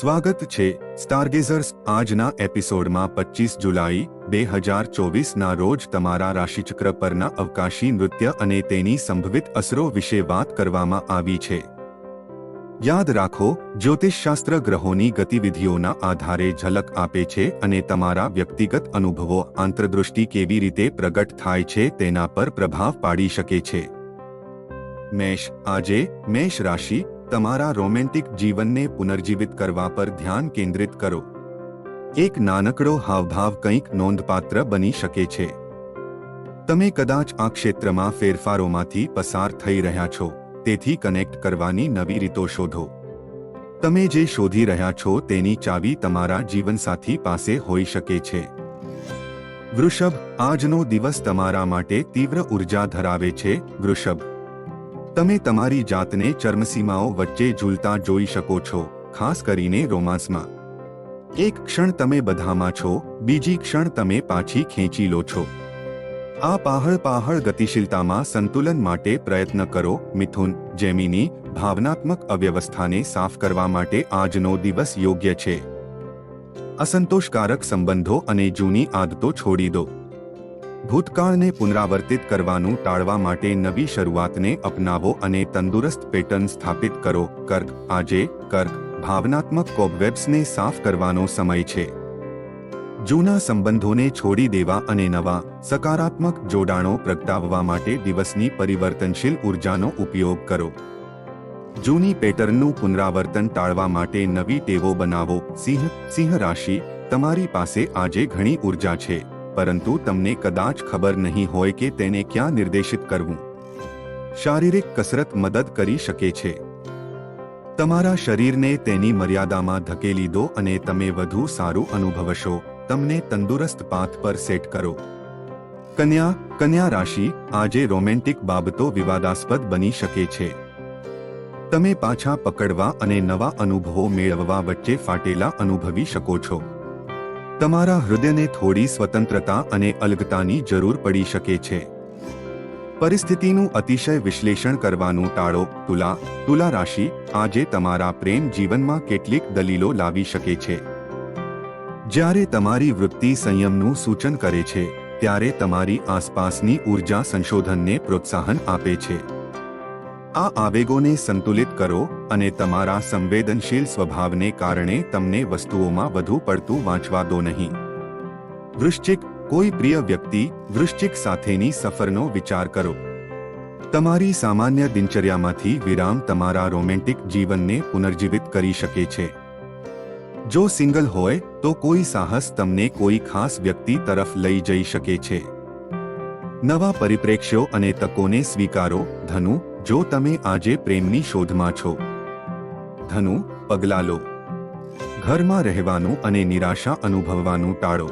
સ્વાગત છે સ્ટારગેઝર્સ આજના એપિસોડમાં પચીસ જુલાઈ, બે હજાર ચોવીસના રોજ તમારા રાશિચક્ર પરના અવકાશી નૃત્ય અને તેની સંભવિત અસરો વિશે વાત કરવામાં આવી છે. યાદ રાખો, જ્યોતિષશાસ્ત્ર ગ્રહોની ગતિવિધિઓના આધારે ઝલક આપે છે અને તમારા વ્યક્તિગત અનુભવો આંતરદૃષ્ટિ કેવી રીતે પ્રગટ થાય છે તેના પર પ્રભાવ પાડી શકે છે. મેષ, આજે મેષ રાશિ તમારા રોમેન્ટિક જીવનને પુનર્જીવિત કરવા પર ધ્યાન કેન્દ્રિત કરો. એક નાનકડો હાવભાવ કંઈક નોંધપાત્ર બની શકે છે. તમે કદાચ આ ક્ષેત્રમાં ફેરફારોમાંથી પસાર થઈ રહ્યા છો, તેથી કનેક્ટ કરવાની નવી રીતો શોધો. તમે જે શોધી રહ્યા છો તેની ચાવી તમારા જીવનસાથી પાસે હોઈ શકે છે. વૃષભ, આજનો દિવસ તમારા માટે તીવ્ર ઊર્જા ધરાવે છે, વૃષભ. તમે તમારી જાતને ચર્મસીમાઓ વચ્ચે ઝૂલતા જોઈ શકો છો, ખાસ કરીને રોમાન્સમાં. એક ક્ષણ તમે બધામાં છો, બીજી ક્ષણ તમે પાછી ખેંચી લો છો. આ પાહળ પાહળ ગતિશીલતામાં સંતુલન માટે પ્રયત્ન કરો, મિથુન, જેમિની ભાવનાત્મક અવ્યવસ્થાને સાફ કરવા માટે આજનો દિવસ યોગ્ય છે. અસંતોષકારક સંબંધો અને જૂની આદતો છોડી દો. ભૂતકાળને પુનરાવર્તિત કરવાનું ટાળવા માટે નવી શરૂઆતને અપનાવો અને તંદુરસ્ત પેટર્ન સ્થાપિત કરો. કર્ક. આજે કર્ક. ભાવનાત્મક કોબવેબ્સને સાફ કરવાનો સમય છે. જૂના સંબંધોને છોડી દેવા અને નવા, સકારાત્મક જોડાણો પ્રગટાવવા માટે દિવસની પરિવર્તનશીલ ઉર્જાનો ઉપયોગ કરો. જૂની પેટર્નનું પુનરાવર્તન ટાળવા માટે નવી ટેવો બનાવો. સિંહ સિંહ રાશિ, તમારી પાસે આજે ઘણી ઊર્જા છે. પરંતુ તમને કદાચ ખબર નહીં હોય કે તેને ક્યાં નિર્દેશિત કરવું. શારીરિક કસરત મદદ કરી શકે છે. તમારા શરીરને તેની મર્યાદામાં ધકેલી દો અને તમે વધુ સારું અનુભવશો. તમને તંદુરસ્ત પાથ પર સેટ કરો. કન્યા કન્યા રાશિ આજે રોમેન્ટિક બાબતો વિવાદાસ્પદ બની શકે છે. તમે પાછા પકડવા અને નવા અનુભવો મેળવવા વચ્ચે ફાટેલા અનુભવી શકો છો. તમારા હૃદયને થોડી સ્વતંત્રતા અને અલગતાની જરૂર પડી શકે છે. પરિસ્થિતિનું અતિશય વિશ્લેષણ કરવાનું ટાળો. તુલા તુલા રાશિ, આજે તમારા પ્રેમ જીવનમાં કેટલીક દલીલો લાવી શકે છે. જ્યારે તમારી વૃત્તિ સંયમનું સૂચન કરે છે, ત્યારે તમારી આસપાસની ઊર્જા સંશોધનને પ્રોત્સાહન આપે છે. આ આવેગોને સંતુલિત કરો અને તમારા સંવેદનશીલ સ્વભાવને કારણે તમને વસ્તુઓમાં વધુ પડતું વાંચવા દો નહીં. વૃશ્ચિક, કોઈ પ્રિય વ્યક્તિ વૃશ્ચિક સાથેની સફરનો વિચાર કરો. તમારી સામાન્ય દિનચર્યામાંથી વિરામ તમારા રોમેન્ટિક જીવનને પુનર્જીવિત કરી શકે છે. જો સિંગલ હોય, તો કોઈ સાહસ તમને કોઈ ખાસ વ્યક્તિ તરફ લઈ જઈ શકે છે. નવા પરિપ્રેક્ષ્યો અને તકોને સ્વીકારો, ધનુ જો તમે આજે પ્રેમની શોધમાં છો, ધનુ, પગલાં લો. ઘરમાં રહેવાનું અને નિરાશા અનુભવવાનું ટાળો.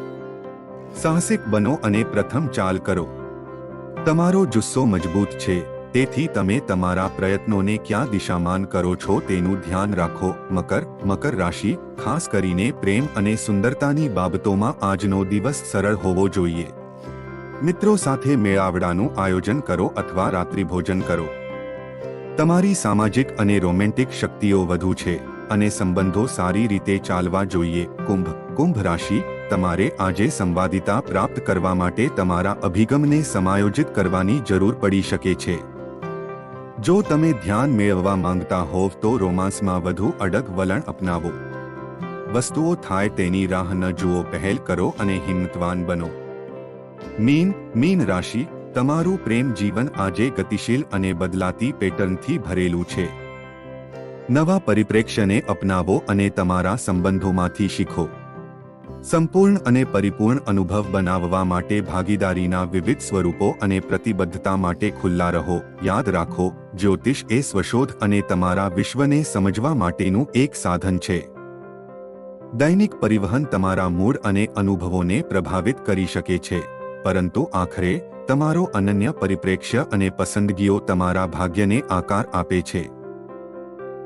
સાહસિક બનો અને પ્રથમ ચાલ કરો. તમારો જુસ્સો મજબૂત છે, તેથી તમે તમારા પ્રયત્નોને ક્યાં દિશામાન કરો છો તેનું ધ્યાન રાખો. મકર મકર રાશિ, ખાસ કરીને પ્રેમ અને સુંદરતાની બાબતોમાં આજનો દિવસ સરળ હોવો જોઈએ. મિત્રો સાથે મેળાવડાનું આયોજન કરો અથવા રાત્રિભોજન કરો. તમારી સામાજિક અને રોમેન્ટિક શક્તિઓ વધુ છે અને સંબંધો સારી રીતે ચાલવા જોઈએ. કુંભ. કુંભ રાશિ, તમારે આજે સંવાદિતા પ્રાપ્ત કરવા માટે તમારા અભિગમને સમાયોજિત કરવાની જરૂર પડી શકે છે. જો તમે ધ્યાન મેળવવા માંગતા હોવ તો રોમાન્સમાં વધુ અડગ વલણ અપનાવો. વસ્તુઓ થાય તેની રાહ ન જુઓ, પહેલ કરો અને હિંમતવાન બનો. મીન. મીન રાશિ તમારું પ્રેમ જીવન આજે ગતિશીલ અને બદલાતી પેટર્નથી ભરેલું છે. નવા પરિપ્રેક્ષ્યને અપનાવો અને તમારા સંબંધોમાંથી શીખો. સંપૂર્ણ અને પરિપૂર્ણ અનુભવ બનાવવા માટે ભાગીદારીના વિવિધ સ્વરૂપો અને પ્રતિબદ્ધતા માટે ખુલ્લા રહો. યાદ રાખો, જ્યોતિષ એ સ્વશોધ અને તમારા વિશ્વને સમજવા માટેનું એક સાધન છે. દૈનિક પરિવહન તમારા મૂડ અને અનુભવોને પ્રભાવિત કરી શકે છે. પરંતુ આખરે તમારો અનન્ય પરિપ્રેક્ષ્ય અને પસંદગીઓ તમારા ભાગ્યને આકાર આપે છે.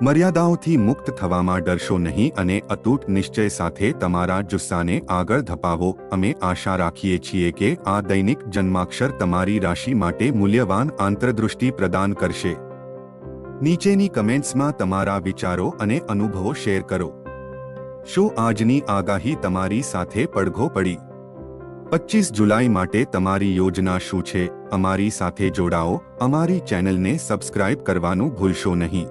મર્યાદાઓથી મુક્ત થવામાં ડરશો નહીં અને અતૂટ નિશ્ચય સાથે તમારા જુસ્સાને આગળ ધપાવો. અમે આશા રાખીએ છીએ કે આ દૈનિક જન્માક્ષર તમારી રાશિ માટે મૂલ્યવાન આંતરદૃષ્ટિ પ્રદાન કરશે. નીચેની કમેન્ટ્સમાં તમારા વિચારો અને અનુભવો શેર કરો. શું આજની આગાહી તમારી સાથે પડઘો પડી? પચીસ જુલાઈ માટે તમારી યોજના શું છે? અમારી સાથે જોડાઓ. અમારી ચેનલને સબસ્ક્રાઇબ કરવાનું ભૂલશો નહીં.